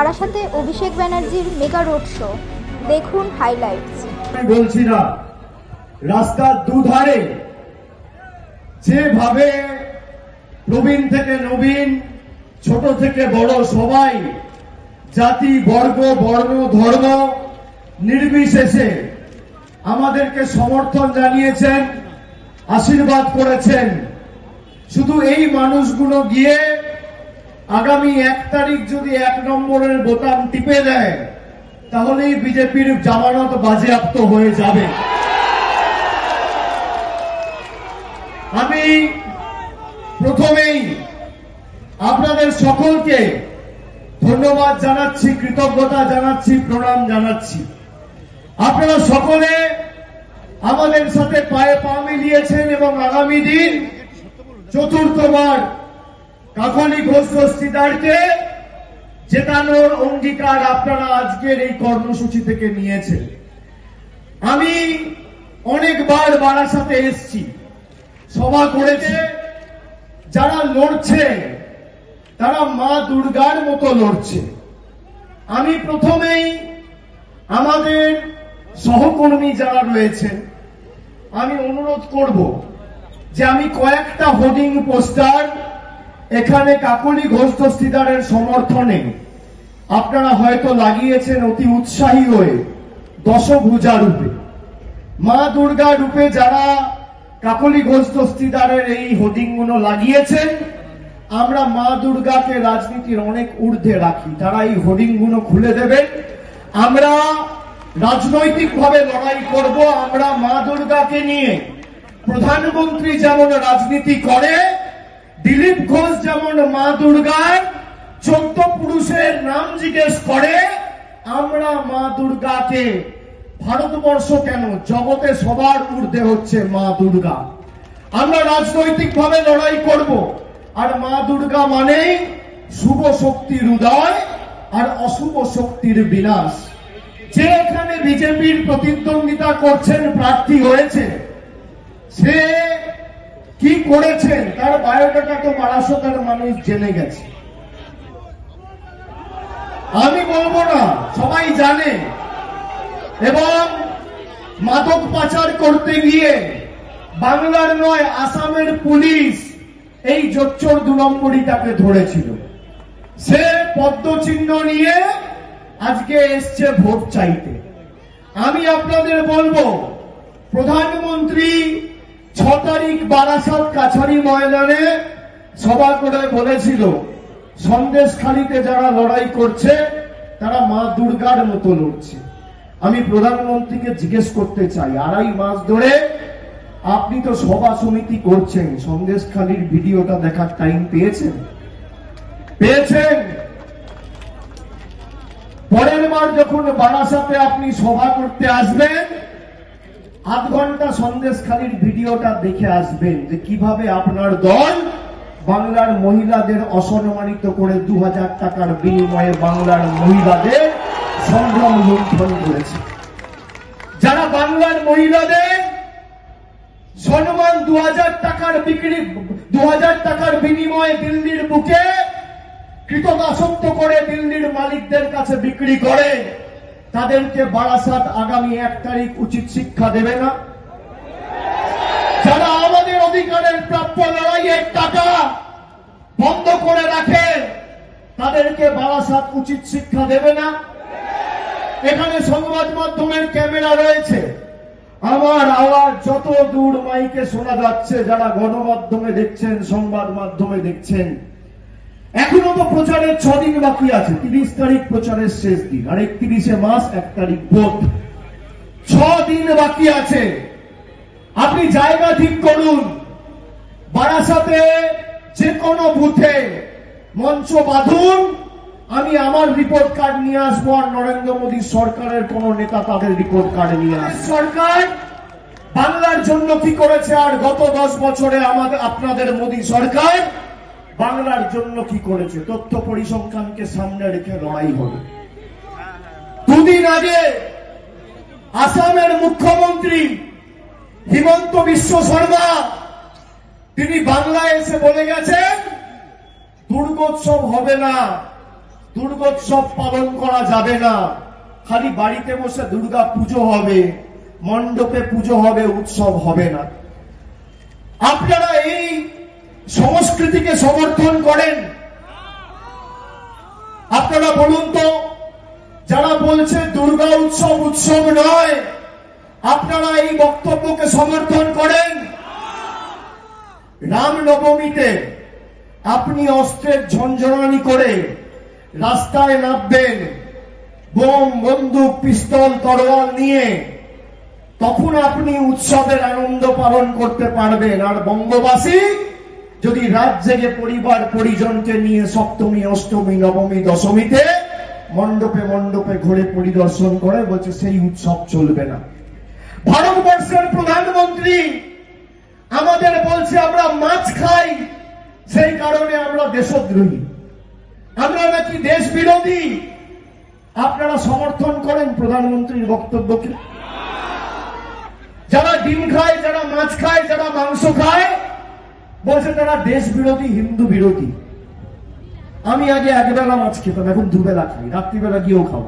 বারাসাতে অভিষেক ব্যানার্জির mega road show. দেখুন হাইলাইটস বলছি না রাস্তার দুধারে, যেভাবে প্রবীণ থেকে নবীন, ছোট থেকে বড় সবাই, জাতি, বর্গ, বর্ণ, ধর্ম, নির্বিশেষে আমাদেরকে সমর্থন জানিয়েছেন, আশীর্বাদ করেছেন। শুধু এই মানুষগুলো গিয়ে আগামী এক তারিখ যদি এক নম্বরের বোতাম টিপে দেয়, তাহলেই বিজেপির জামানত বাজেয়াপ্ত হয়ে যাবে। আমি প্রথমেই আপনাদের সকলকে ধন্যবাদ জানাচ্ছি, কৃতজ্ঞতা জানাচ্ছি, প্রণাম জানাচ্ছি। আপনারা সকলে আমাদের সাথে পায়ে পা মিলিয়েছেন এবং আগামী দিন চতুর্থবার কাকলি ঘোষ জেতানোর অঙ্গীকার আপনারা আজকের এই কর্মসূচি থেকে নিয়েছেন। আমি অনেকবার বারাসাতে এসছি, সভা করেছে, যারা লড়ছে, তারা মা দুর্গার মতো লড়ছে। আমি প্রথমেই আমাদের সহকর্মী যারা রয়েছেন, আমি অনুরোধ করব যে আমি কয়েকটা হোর্ডিং পোস্টার এখানে কাকলি ঘোষ দস্তিদারের সমর্থনে আপনারা হয়তো লাগিয়েছেন অতি উৎসাহী হয়ে দশভুজা রূপে মা দুর্গা রূপে যারা কাকলি ঘোষ দস্তিদারের এই হোর্ডিংগুলো লাগিয়েছেন, আমরা মা দুর্গাকে রাজনীতির অনেক ঊর্ধ্বে রাখি, তারা এই হোর্ডিংগুলো খুলে দেবেন আমরা রাজনৈতিকভাবে লড়াই করব, আমরা মা দুর্গাকে নিয়ে প্রধানমন্ত্রী যেমন রাজনীতি করে, দিলীপ ঘোষ যেমন মা দুর্গার চোদ্দ পুরুষের নাম জিজ্ঞেস করে, আমরা মা দুর্গাকে ভারতবর্ষ কেন, জগতে সবার ঊর্ধ্বে হচ্ছে মা দুর্গা। আমরা রাজনৈতিক ভাবে লড়াই করব, আর মা দুর্গা মানেই শুভ শক্তির উদয় আর অশুভ শক্তির বিনাশ। যে এখানে বিজেপির প্রতিদ্বন্দ্বিতা করছেন প্রার্থী হয়েছে, সে কি করেছেন? তার বায়োডাটা তো বারাসতার মানুষ জেনে গেছে। আমি বলব না, সবাই জানে। এবং মাদক পাচার করতে গিয়ে বাংলার নয়, আসামের পুলিশ এই জোচ্চর দু নম্বরিটাকে ধরেছিল। সে পদ্মচিহ্ন নিয়ে আজকে এসছে ভোট চাইতে। আমি আপনাদের বলব, প্রধানমন্ত্রী ছ তারিখ বারাসাত কাছারি ময়দানে সভা করে বলেছিল যারা লড়াই করছে, তারা মা দুর্গার মতো লড়ছে। আমি প্রধানমন্ত্রীকে জিজ্ঞেস করতে চাই, আড়াই মাস ধরে আপনি তো সভা সমিতি করছেন, সন্দেশখালির ভিডিওটা দেখার টাইম পেয়েছেন? পেয়েছেন? পরের বার যখন বারাসাতে আপনি সভা করতে আসবেন আধ ঘণ্টা সন্দেশখালির ভিডিওটা দেখে আসবেন যে কীভাবে আপনার দল বাংলার মহিলাদের অসম্মানিত করে দু হাজার টাকার বিনিময়ে বাংলার মহিলাদের সংগ্রাম লুণ্ঠন করেছে। যারা বাংলার মহিলাদের সম্মান দু হাজার টাকার বিক্রি দু হাজার টাকার বিনিময়ে দিল্লির বুকে কৃতদাসত্ব করে দিল্লির মালিকদের কাছে বিক্রি করে তাদেরকে বারাসাত আগামী এক তারিখ উচিত শিক্ষা দেবে না। যারা আমাদের অধিকারের প্রাপ্য লড়াইয়ের টাকা বন্ধ করে রাখে, তাদেরকে বারাসাত উচিত শিক্ষা দেবে না। এখানে সংবাদ মাধ্যমের ক্যামেরা রয়েছে। আমার আওয়াজ যত দূর মাইকে শোনা যাচ্ছে, যারা গণমাধ্যমে দেখছেন, সংবাদ মাধ্যমে দেখছেন এখনও তো প্রচারের ছদিন বাকি আছে, তিরিশ তারিখ প্রচারের শেষ দিন, আর একত্রিশে মাস এক তারিখ বোধ ছ দিন বাকি আছে। আপনি জায়গা ঠিক করুন। বারাসাতে যে কোনো বুথে মঞ্চ বাঁধুন। আমি আমার রিপোর্ট কার্ড নিয়ে আসব আর নরেন্দ্র মোদী সরকারের কোন নেতা তাদের রিপোর্ট কার্ড নিয়ে আসবে। সরকার বাংলার জন্য কি করেছে আর গত দশ বছরে আমাদের, আপনাদের মোদী সরকার? বাংলার জন্য কি করেছে? তথ্য পরিসংখ্যানকে সামনে রেখে লড়াই হবে দুদিন আগে আসামের মুখ্যমন্ত্রী হিমন্ত বিশ্ব শর্মা, তিনি বাংলায় এসে বলে গেছেন, দুর্গোৎসব হবে না, দুর্গোৎসব পালন করা যাবে না, খালি বাড়িতে বসে দুর্গা পুজো হবে, মণ্ডপে পুজো হবে, উৎসব হবে না। আপনারা সংস্কৃতিকে সমর্থন করেন। আপনারা বলুন তো, যারা বলছে দুর্গা উৎসব উৎসব নয়, আপনারা এই বক্তব্যকে সমর্থন করেন? রামনবমীতে আপনি অস্ত্রের ঝঞ্ঝনানি করে রাস্তায় নামবেন, বোম, বন্দুক, পিস্তল, তরোয়াল নিয়ে, তখন আপনি উৎসবের আনন্দ পালন করতে পারবেন। আর বঙ্গবাসী যদি রাত জেগে পরিবার পরিজনকে নিয়ে সপ্তমী, অষ্টমী, নবমী, দশমীতে মণ্ডপে মণ্ডপে ঘুরে পরিদর্শন করে, বলছে সেই উৎসব চলবে না। ভারতবর্ষের প্রধানমন্ত্রী আমাদের বলছে, আমরা মাছ খাই। সেই কারণে আমরা দেশদ্রোহী। আমরা নাকি দেশ বিরোধী আপনারা সমর্থন করেন প্রধানমন্ত্রীর বক্তব্যকে? যারা ডিম খায়, যারা মাছ খায়, যারা মাংস খায় বলছে তারা দেশ বিরোধী, হিন্দু বিরোধী। আমি আগে একবেলা মাছ খেতাম, এখন দুবেলা খাই, রাত্রিবেলা গিয়েও খাব।